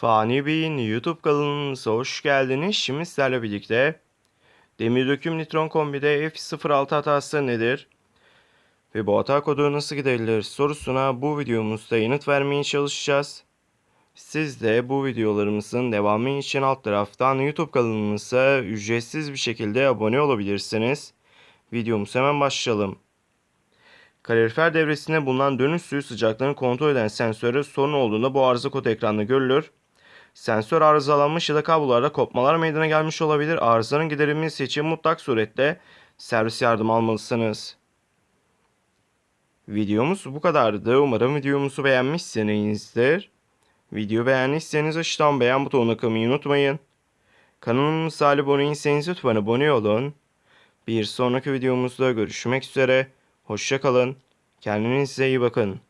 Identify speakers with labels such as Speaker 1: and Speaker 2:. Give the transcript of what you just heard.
Speaker 1: Fani Bey'in YouTube kanalımıza hoş geldiniz. Şimdi sizlerle birlikte demir döküm nitron kombide F06 hatası nedir? Ve bu hata kodu nasıl giderilir sorusuna bu videomuzda yanıt vermeye çalışacağız. Siz de bu videolarımızın devamı için alt taraftan YouTube kanalımıza ücretsiz bir şekilde abone olabilirsiniz. Videomuz hemen başlayalım. Kalorifer devresinde bulunan dönüş suyu sıcaklığını kontrol eden sensöre sorun olduğunda bu arıza kodu ekranda görülür. Sensör arızalanmış ya da kablolarda kopmalar meydana gelmiş olabilir. Arızanın giderilmesi için mutlak surette servis yardım almalısınız. Videomuz bu kadardı. Umarım videomuzu beğenmişsinizdir. Video beğendiyseniz aşağıdan beğen butonuna kılmayı unutmayın. Kanalımıza abone değilseniz lütfen abone olun. Bir sonraki videomuzda görüşmek üzere. Hoşçakalın. Kendinize iyi bakın.